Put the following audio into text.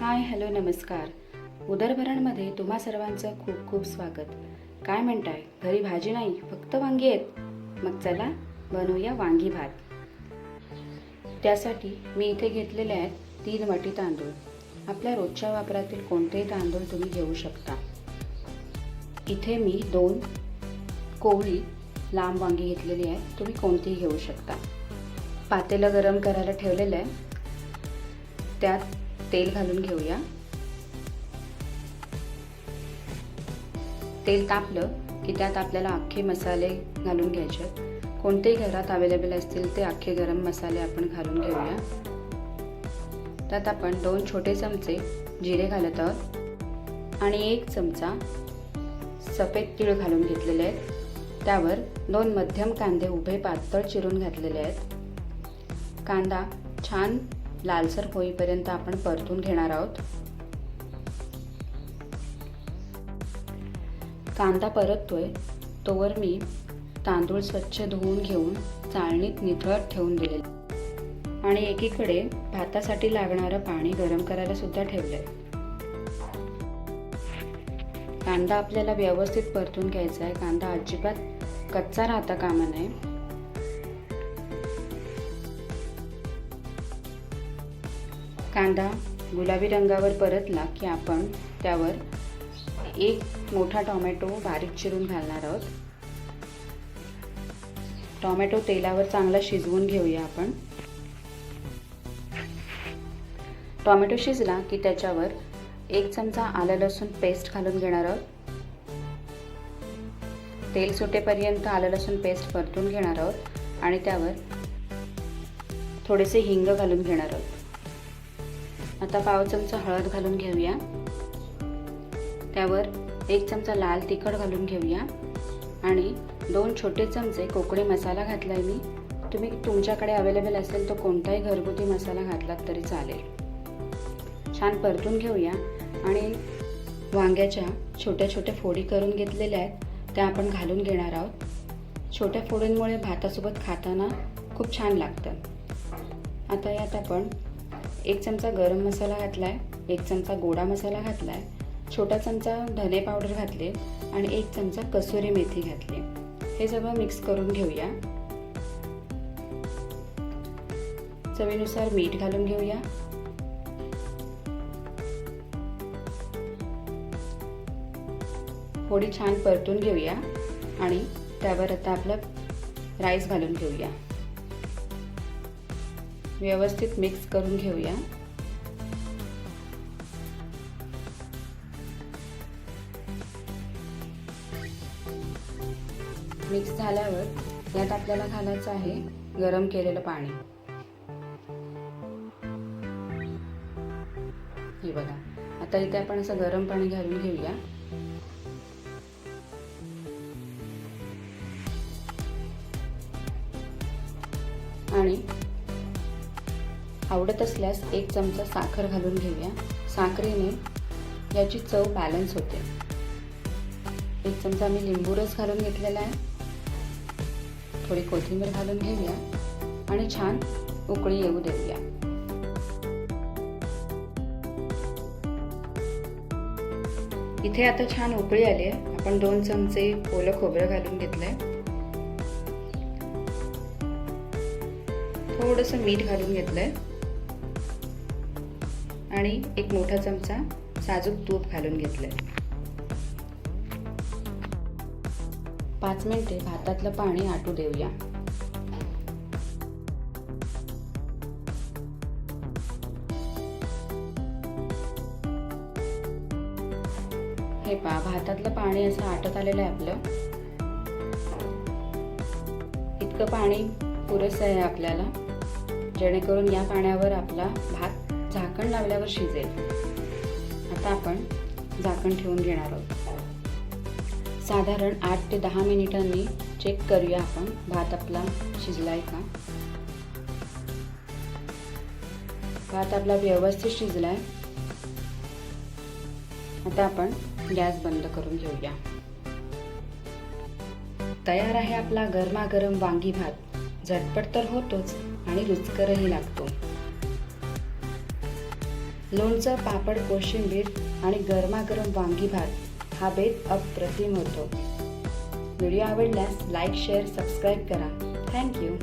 Hi hello नमस्कार. उदरभरणमध्ये तुम्हा सर्वांचं खूप खूप स्वागत. काय म्हणताय? घरी भाजी नाही फक्त वांगी आहेत. मग चला बनवूया वांगी भात. त्यासाठी मी इथे घेतलेले आहेत तीन वाटी तांदूळ. आपल्या रोजच्या वापरातील कोणतेही तांदूळ तुम्ही घेऊ शकता. इथे मी दोन कोवळी लांब वांगी घेतलेली आहे. तुम्ही कोणतीही घेऊ शकता. पातेलं गरम करायला ठेवलेलं आहे. त्यात तेल घालून घेऊया. तेल तापलं की त्यात आपल्याला अख्खे मसाले घालून घ्यायचे. कोणतेही घरात अवेलेबल असतील ते अख्खे गरम मसाले आपण घालून घेऊया. त्यात आपण दोन छोटे चमचे जिरे घालत आहोत आणि एक चमचा सफेद तीळ घालून घेतलेले आहेत. त्यावर दोन मध्यम कांदे उभे पातळ चिरून घातलेले आहेत. कांदा छान लालसर होईपर्यंत आपण परतून घेणार आहोत. कांदा परततोय तोवर मी तांदूळ स्वच्छ धुवून घेऊन चाळणीत निथळत ठेवून दिले आणि एकीकडे भातासाठी लागणारं पाणी गरम करायला सुद्धा ठेवलंय. कांदा आपल्याला व्यवस्थित परतून घ्यायचा आहे. कांदा अजिबात कच्चा राहता कामा नये. कांदा गुलाबी रंगावर परतला की आपण त्यावर एक मोठा टोमॅटो बारीक चिरून घालणार आहोत. टोमॅटो तेलावर चांगला शिजवून घेऊया आपण. टोमॅटो शिजला की त्याच्यावर एक चमचा आलं लसूण पेस्ट घालून घेणार आहोत. तेल सुटेपर्यंत आलं लसूण पेस्ट परतून घेणार आहोत आणि त्यावर थोडेसे हिंग घालून घेणार आहोत. आता पाव चमचा हळद घालून घेऊया. त्यावर एक चमचा लाल तिखट घालून घेऊया. आणि दोन छोटे चमचे कोकणी मसाला घातला आहे मी. तुम्ही तुमच्याकडे अवेलेबल असेल तो कोणताही घरगुती मसाला घातलात तरी चालेल. छान परतून घेऊया. आणि वांग्याच्या छोट्या छोट्या फोडी करून घेतलेल्या आहेत त्या आपण घालून घेणार आहोत. छोट्या फोडींमुळे भातासोबत खाताना खूप छान लागतं. आता यात आपण एक चमचा गरम मसाला घातला आहे एक चमचा गोडा मसाला घातला आहे छोटा चमचा धने पावडर घातले आणि एक चमचा कसुरी मेथी घातली. हे सगळं मिक्स करून घेऊया. चवीनुसार मीठ घालून घेऊया. थोडी छान परतून घेऊया आणि त्यावर आता आपलं राईस घालून घेऊया. व्यवस्थित मिक्स करून घेऊया. मिक्स झाल्यावर यात आपल्याला घालायचं आहे गरम केलेलं पाणी. हे बघा आता इथे आपण असं गरम पाणी घालून घेऊया. आणि आवडत असल्यास एक चमचा साखर घालून घेऊया. साखरेने याची चव बॅलन्स होते. एक चमचा मी लिंबू रस घालून घेतलेला आहे. थोडी कोथिंबीर घालून घेऊया आणि छान उकळी येऊ देऊया. इथे आता छान उकळी आली आहे. आपण दोन चमचे ओलं खोबरं घालून घेतलंय. थोडंसं मीठ घालून घेतलंय. आणि एक मोठा चमचा साजूक तूप घालून घेतलंय. पाच मिनिटे भातातलं पाणी आटू देऊया. हे पा भातातलं पाणी असं आटत आलेलं आहे आपलं. इतकं पाणी पुरेसं आहे आपल्याला. जेणेकरून या पाण्यावर आपला भात झाकण लावल्यावर शिजेल. आता आपण झाकण ठेवून घेणार आहोत. साधारण आठ ते दहा मिनिटांनी चेक करूया आपण भात आपला शिजलाय का? भात आपला व्यवस्थित शिजलाय. आता आपण गॅस बंद करून घेऊया. तयार आहे आपला गरमागरम वांगी भात. झटपट तर होतोच आणि रुचकरही लागतो. लोणचं पापड कोशिंबीर आणि गरमागरम वांगी भात हा बेत अप्रतिम होतो. व्हिडिओ आवडल्यास लाईक शेअर सबस्क्राईब करा. Thank you